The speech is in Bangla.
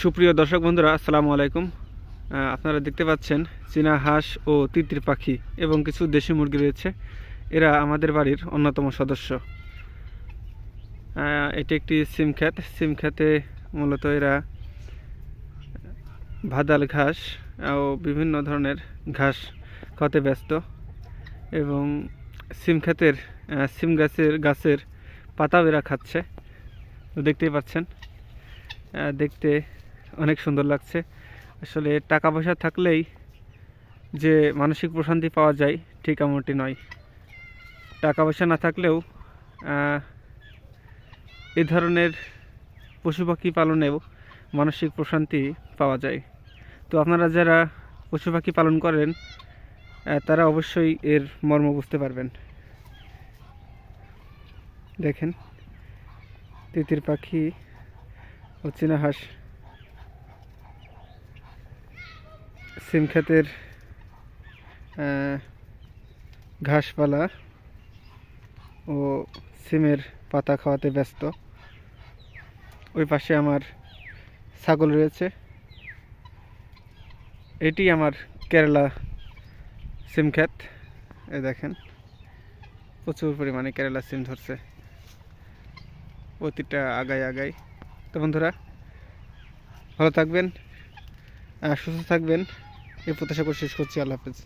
সুপ্রিয় দর্শক বন্ধুরা, আসসালামু আলাইকুম। আপনারা দেখতে পাচ্ছেন চীনা হাঁস ও তিতির পাখি এবং কিছু দেশি মুরগি রয়েছে। এরা আমাদের বাড়ির অন্যতম সদস্য। এটি একটি সিম খ্যাত সিম খ্যাতে মূলত এরা ভাদাল ঘাস ও বিভিন্ন ধরনের ঘাস খাওয়াতে ব্যস্ত এবং সিম খ্যাতের সিম গাছের গাছের পাতাও এরা খাচ্ছে। দেখতেই পাচ্ছেন। দেখতে অনেক সুন্দর লাগছে। আসলে টাকা পয়সা থাকলেই যে মানসিক প্রশান্তি পাওয়া যায়, ঠিক এমনটি নয়। টাকা পয়সা না থাকলেও এ ধরনের পশু পাখি পালনেও মানসিক প্রশান্তি পাওয়া যায়। তো আপনারা যারা পশু পাখি পালন করেন তারা অবশ্যই এর মর্ম বুঝতে পারবেন। দেখেন, তিতির পাখি ও চীনা হাঁস সিম ক্ষেতের ঘাসপালা ও সিমের পাতা খাওয়াতে ব্যস্ত। ওই পাশে আমার ছাগল রয়েছে। এটি আমার কেরালা সিম এ দেখেন, প্রচুর পরিমাণে কেরালা সিম ধরছে। প্রতিটা আগায় আগায়। তো বন্ধুরা, ভালো থাকবেন সুস্থ থাকবেন। এই প্রত্যাশা করে শেষ করছি। আল্লাহ হাফেজ।